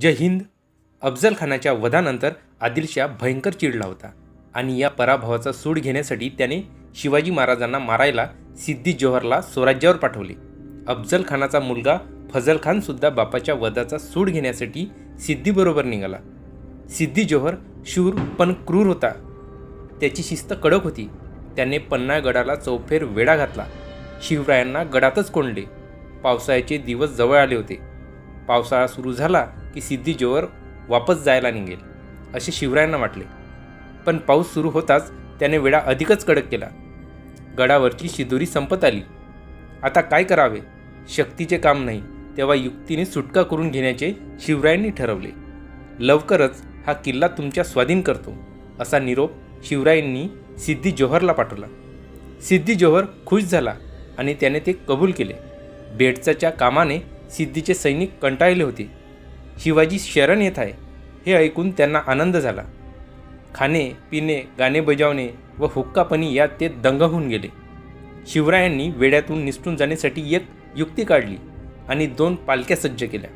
जय हिंद. अफजल खानाच्या वधानंतर आदिलशाह भयंकर चिडला होता आणि या पराभवाचा सूड घेण्यासाठी त्याने शिवाजी महाराजांना मारायला सिद्धी जोहरला स्वराज्यावर पाठवले. अफजल खानाचा मुलगा फजल बापाच्या वधाचा सूड घेण्यासाठी सिद्धीबरोबर निघाला. सिद्धी जोहर शूर पण क्रूर होता. त्याची शिस्त कडक होती. त्याने पन्नागडाला चौफेर वेढा घातला. शिवरायांना गडातच कोंडले. पावसाळ्याचे दिवस जवळ आले होते. पावसाळा सुरू झाला की सिद्धी जोहर वापस जायला निघेल असे शिवरायांना वाटले. पण पाऊस सुरू होताच त्याने वेळा अधिकच कडक केला. गडावरची शिदोरी संपत आली. आता काय करावे? शक्तीचे काम नाही तेव्हा युक्तीने सुटका करून घेण्याचे शिवरायांनी ठरवले. लवकरच हा किल्ला तुमच्या स्वाधीन करतो असा निरोप शिवरायांनी सिद्धी जोहरला पाठवला. सिद्धी जोहर खुश झाला आणि त्याने ते कबूल केले. बेडचाच्या कामाने सिद्धीचे सैनिक कंटाळले होते. शिवाजी शरण येत आहे हे ऐकून त्यांना आनंद झाला. खाणे पिणे गाणे बजावणे व हुक्कापणी यात ते दंग होऊन गेले. शिवरायांनी वेड्यातून निसटून जाण्यासाठी एक युक्ती काढली आणि दोन पालख्या सज्ज केल्या.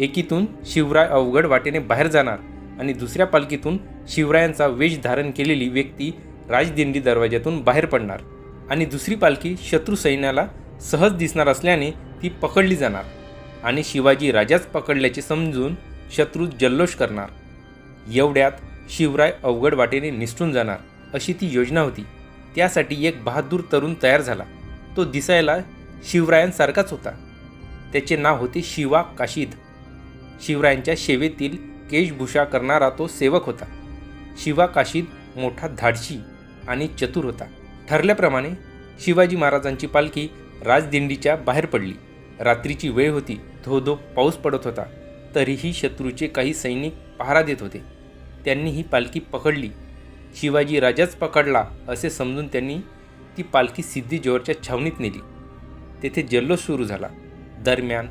एकीतून शिवराय अवघड वाटेने बाहेर जाणार आणि दुसऱ्या पालखीतून शिवरायांचा वेश धारण केलेली व्यक्ती राजदिंडी दरवाज्यातून बाहेर पडणार आणि दुसरी पालखी शत्रू सैन्याला सहज दिसणार असल्याने ती पकडली जाणार. आणि शिवाजी राजाच पकडल्याचे समजून शत्रू जल्लोष करणार. एवढ्यात शिवराय अवघड वाटेने निसटून जाणार अशी ती योजना होती. त्यासाठी एक बहादूर तरुण तयार झाला. तो दिसायला शिवरायांसारखाच होता. त्याचे नाव होते शिवा काशीद. शिवरायांच्या सेवेतील केशभूषा करणारा तो सेवक होता. शिवा काशीद मोठा धाडशी आणि चतुर होता. ठरल्याप्रमाणे शिवाजी महाराजांची पालखी राजदिंडीच्या बाहेर पडली. रात्रीची वेळ होती. धो धो पाऊस पडत होता. तरीही शत्रूचे काही सैनिक पहारा देत होते. त्यांनी ही पालखी पकडली. शिवाजी राजाच पकडला असे समजून त्यांनी ती पालखी सिद्धी जोहरच्या छावणीत नेली. तेथे जल्लोष सुरू झाला. दरम्यान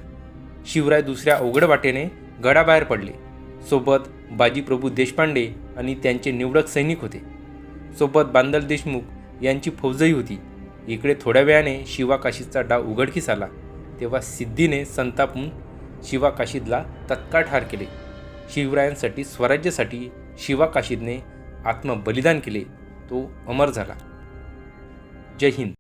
शिवराय दुसऱ्या अवघड वाटेने गडाबाहेर पडले. सोबत बाजीप्रभू देशपांडे आणि त्यांचे निवडक सैनिक होते. सोबत बांदल देशमुख यांची फौजही होती. इकडे थोड्या वेळाने शिवाकाशीचा डाव उघडकीस आला. तेव्हा सिद्धीने संतापून शिवा काशीदला तत्काळ ठार केले. शिवरायांसाठी स्वराज्यासाठी शिवा काशीदने आत्मबलिदान केले. तो अमर झाला. जय हिंद.